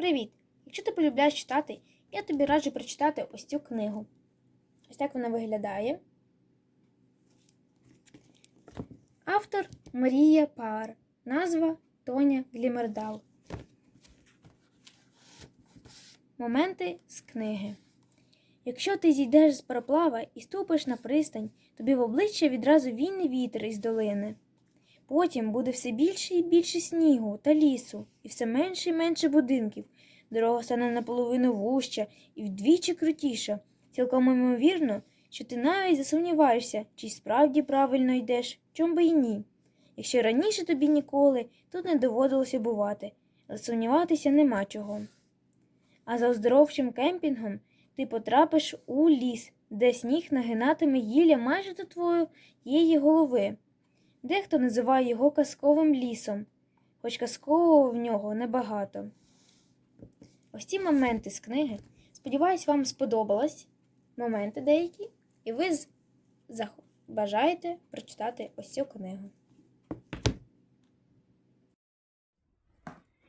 Привіт! Якщо ти полюбляєш читати, я тобі раджу прочитати ось цю книгу. Ось так вона виглядає. Автор Марія Пар. Назва Тоня Глімердал. Моменти з книги. Якщо ти зійдеш з пароплава і ступиш на пристань, тобі в обличчя відразу війне вітер із долини. Потім буде все більше і більше снігу та лісу, і все менше і менше будинків. Дорога стане наполовину вужча і вдвічі крутіша. Цілком ймовірно, що ти навіть засумніваєшся, чи справді правильно йдеш, чом би й ні. Якщо раніше тобі ніколи тут не доводилося бувати, але сумніватися нема чого. А за оздоровчим кемпінгом ти потрапиш у ліс, де сніг нагинатиме гілля майже до твоєї голови. Дехто називає його казковим лісом, хоч казкового в нього небагато. Ось ці моменти з книги. Сподіваюсь, вам сподобалось моменти деякі, і ви бажаєте прочитати ось цю книгу.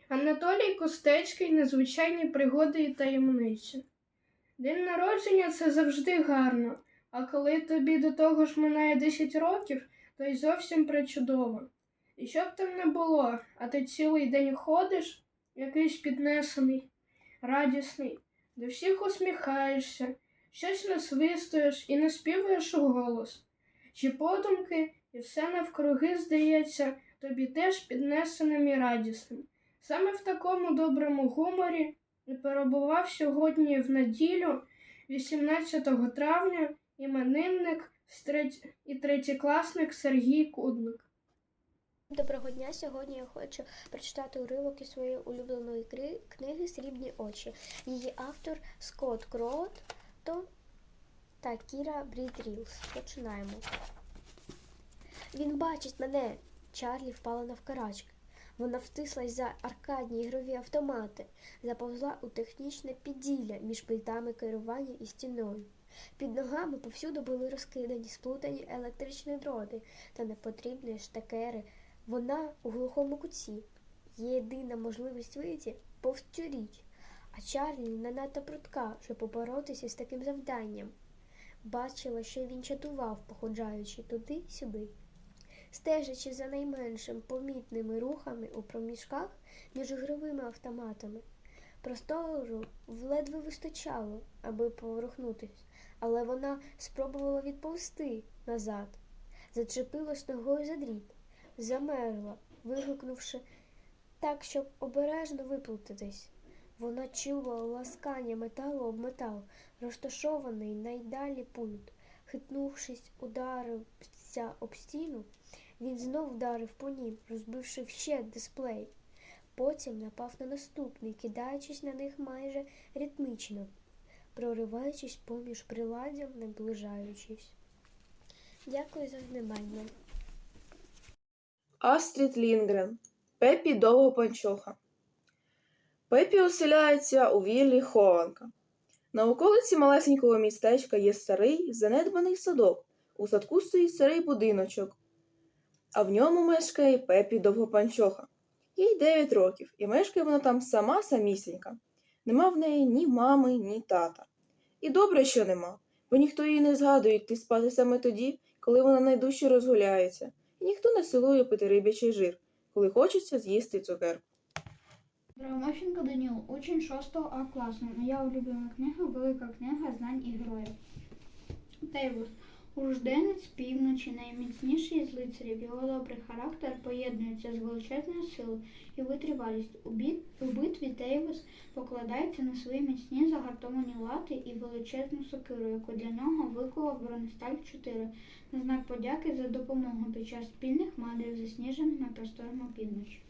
Анатолій Костецький незвичайні пригоди і таємниці. День народження це завжди гарно, а коли тобі до того ж минає 10 років, то й зовсім причудово. І що б там не було, а ти цілий день ходиш, якийсь піднесений, радісний, до всіх усміхаєшся, щось насвистуєш і наспівуєш у голос. Чи подумки, і все навкруги здається тобі теж піднесеним і радісним. Саме в такому доброму гуморі і перебував сьогодні в неділю, 18 травня, іменинник і третєкласник Сергій Кудлик. Доброго дня! Сьогодні я хочу прочитати уривок із своєї улюбленої книги Срібні очі. Її автор Скотт Кротон та Кіра Брідрілс. Починаємо. Він бачить мене. Чарлі впала навкарачки. Вона втислась за аркадні ігрові автомати, заповзла у технічне підділля між пультами керування і стіною. Під ногами повсюди були розкидані сплутані електричні дроти та непотрібні штекери. Вона у глухому куці. Єдина можливість вийти повз цю річ, а Чарлі не надто прудка, щоб поборотися з таким завданням. Бачила, що він чатував, походжаючи туди-сюди, стежачи за найменшим помітними рухами у проміжках між ігровими автоматами. Простору ледве вистачало, аби поворухнутись, але вона спробувала відповсти назад, зачепилась ногою за дріт замерла, вигукнувши так, щоб обережно виплутатись. Вона чула ласкання металу об метал, розташований найдалі пульт. Хитнувшись, ударився об стіну, він знов вдарив по нім, розбивши ще дисплей. Потім напав на наступний, кидаючись на них майже ритмічно, прориваючись поміж приладдям, наближаючись. Дякую за внимання. Астрід Лінгрен. Пепі Довгопанчоха. Пепі оселяється у віллі Хованка. На околиці малесенького містечка є старий занедбаний садок. У садку стоїть старий будиночок, а в ньому мешкає Пепі Довгопанчоха. Їй 9 років, і мешкає вона там сама самісінька. Нема в неї ні мами, ні тата. І добре, що нема, бо ніхто її не згадує йти спати саме тоді, коли вона найдужче розгуляється, і ніхто не силує пити рибячий жир, коли хочеться з'їсти цукерку. Ромащенко Даніл, учень 6 А класу. Моя улюблена книга Велика книга знань і героїв. Тейвус. Урожденець півночі, найміцніший з лицарів. Його добрий характер поєднується з величезною силою і витривалістю. У, битві Тейвус покладається на свої міцні загартовані лати і величезну сокиру, яку для нього викував бронесталь 4 на знак подяки за допомогу під час спільних мандрів засніжених на просторому півночі.